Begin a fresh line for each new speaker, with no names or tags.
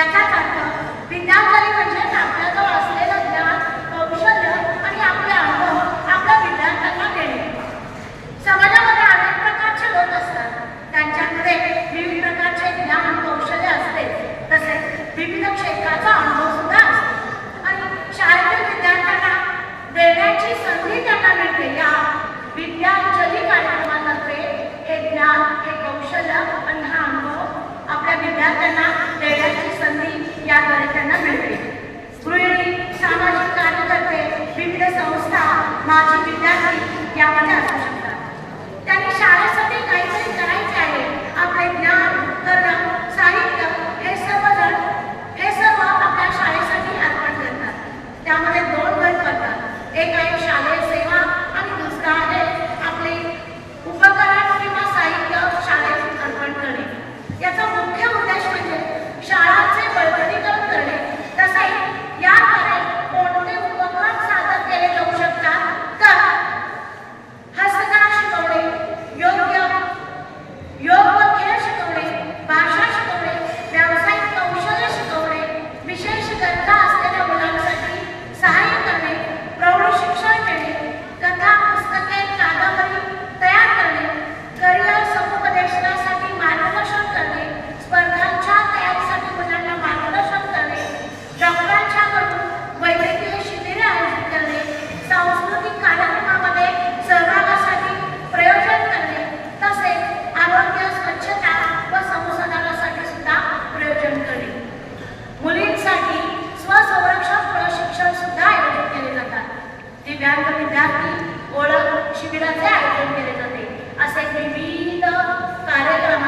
याचाच अर्थ विद्यार्थी म्हणजे आपल्याजवळ असलेलं ज्ञान कौशल्य आणि आपले अनुभव आपल्या विद्यार्थ्यांना देणे. समाजामध्ये अनेक प्रकारचे लोक असतात. त्यांच्याकडे विविध प्रकारचे ज्ञान कौशल्य असते. तसेच विविध क्षेत्राचा अनुभव सुद्धा असतो. आणि शाळेतील विद्यार्थ्यांना देण्याची संधी त्यांना मिळते. या विद्यार्थी कार्यक्रमातर्फे हे ज्ञान हे कौशल्य आणि हा अनुभव आपल्या विद्यार्थ्यांना देण्याची त्याद्वारे त्यांना मिळते गृहिणी सामाजिक कार्यकर्ते विविध संस्था माजी विद्यार्थी यामध्ये असू शकतात. त्यांनी शाळेसाठी काहीतरी करायचे आहे. आपले ज्ञान करणं साहित्य हे सर्व जण हे सर्व आपल्या शाळेसाठी अर्पण करतात. त्यामध्ये दोन गट करतात. एक आहे शालेय दिव्यांग विद्यार्थी ओळख शिबिराचे आयोजन केले जाते. असे विविध कार्यक्रम